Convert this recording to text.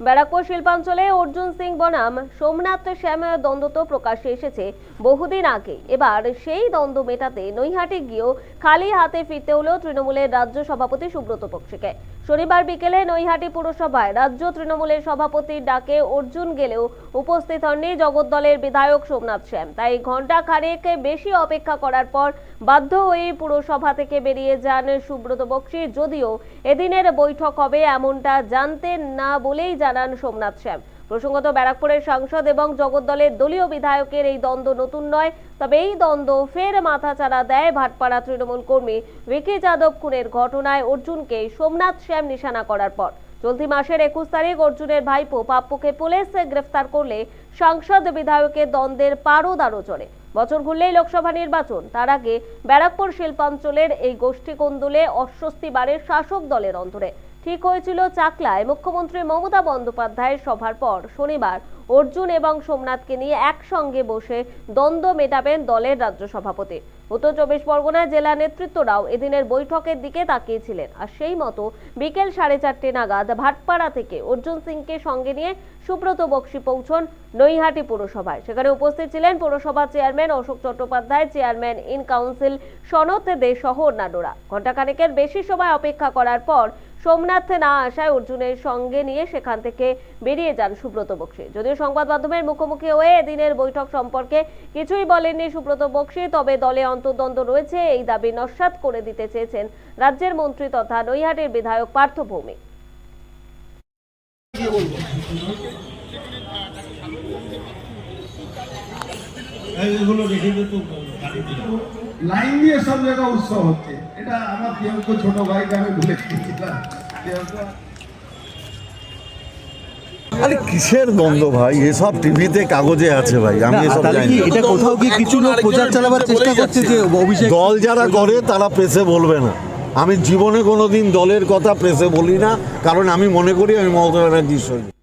ব্যারাকপুর শিল্পাঞ্চলে অর্জুন সিং বনাম, সোমনাথ শ্যাম দ্বন্দ্ব তো প্রকাশ্যে এসেছে। বহুদিন আগে এবার সেই দ্বন্দ্ব মেটাতে নৈহাটি গিয়েও খালি হাতে ফিরতে হলো তৃণমূলের রাজ্য সভাপতি সুব্রত বক্সিকে। শনিবার বিকেলে নৈহাটি পুরসভায় রাজ্য তৃণমূলের সভাপতির ডাকে অর্জুন গেলেও উপস্থিত হননি জগদ্দলের বিধায়ক সোমনাথ শ্যাম। তাই ঘণ্টা খানেক বেশি অপেক্ষা করার পর বাধ্য হয়ে পুরসভা থেকে বেরিয়ে যান সুব্রত বক্সি। যদিও এদিনের বৈঠক হবে এমনটা জানতেন না বলেই জানান সোমনাথ শ্যাম প্রসঙ্গত, ব্যারাকপুরের সাংসদ এবং জগদ্দলের দলীয় বিধায়কের এই দ্বন্দ্ব নতুন নয়, তবে এই দ্বন্দ্ব ফের মাথাচাড়া দেয় ভাটপাড়া তৃণমূল কর্মী ভিকি যাদব খুনের ঘটনায় অর্জুনকে সোমনাথ শ্যাম নিশানা করার পর। চলতি মাসের একুশ তারিখ অর্জুনের ভাইপো পাপ্পুকে পুলিশ গ্রেফতার করলে সাংসদ বিধায়কের দ্বন্দ্বের পারদ আরও চড়ে। বছর ঘুরলেই লোকসভা নির্বাচন, তার আগে ব্যারাকপুর শিল্পাঞ্চলের এই গোষ্ঠী কোন্দলে অস্বস্তি বাড়ে শাসক দলের অন্তরে। ঠিক হয়েছিল চাকলায়। মুখ্যমন্ত্রী মমতা বন্দ্যোপাধ্যায়ের সভার পর শনিবার অর্জুন এবং সোমনাথকে নিয়ে একসঙ্গে বসে দ্বন্দ্ব মেটাবেন দলের রাজ্য সভাপতি। উত্তর চব্বিশ পরগনা জেলা নেতৃত্বরাও এদিনের বৈঠকের দিকে তাকিয়েছিলেন। আর সেই মতো বিকেল সাড়ে চারটে নাগাদ ভাটপাড়া থেকে অর্জুন সিংকে সঙ্গে নিয়ে সুব্রত বক্সি পৌঁছন নৈহাটি পুরসভায়। সেখানে উপস্থিত ছিলেন পুরসভা chairman Ashok Chattopadhyay, chairman in council Sanad De সহ অন্যান্যরা। ঘণ্টাখানেকের বেশি সময় অপেক্ষা করার পর সোমনাথ না আসায় অর্জুনের সঙ্গে নিয়ে সেখান থেকে বেরিয়ে যান সুব্রত বক্সি যদিও সংবাদ মাধ্যমের মুখোমুখি হয়ে এদিনের বৈঠক সম্পর্কে কিছুই বলেননি সুব্রত বক্সি, তবে দলে অন্তর্দ্বন্দ্ব রয়েছে, এই দাবি নস্যাৎ করে দিতে চেয়েছেন রাজ্যের মন্ত্রী তথা নৈহাটির বিধায়ক পার্থ ভৌমিক এইগুলো রেখে দে তো। লাইন দিয়ে সব জায়গায় উৎসব হচ্ছে। এটা আমার প্রিয়ঙ্ক ছোট ভাইকে আমি ভুলে গেছিলাম আরে কিসের দ্বন্দ্ব ভাই? এসব টিভিতে কাগজে আছে ভাই আমি এসব জানি এটা কোথাও কি কিছু লোক প্রচার চালাবার চেষ্টা করছে যে অভিষেক দল যারা করে তারা প্রেসে বলবে না। আমি জীবনে কোনোদিন দলের কথা প্রেসে বলি না কারণ আমি মনে করি আমি মমতা ব্যানার্জির সঙ্গে।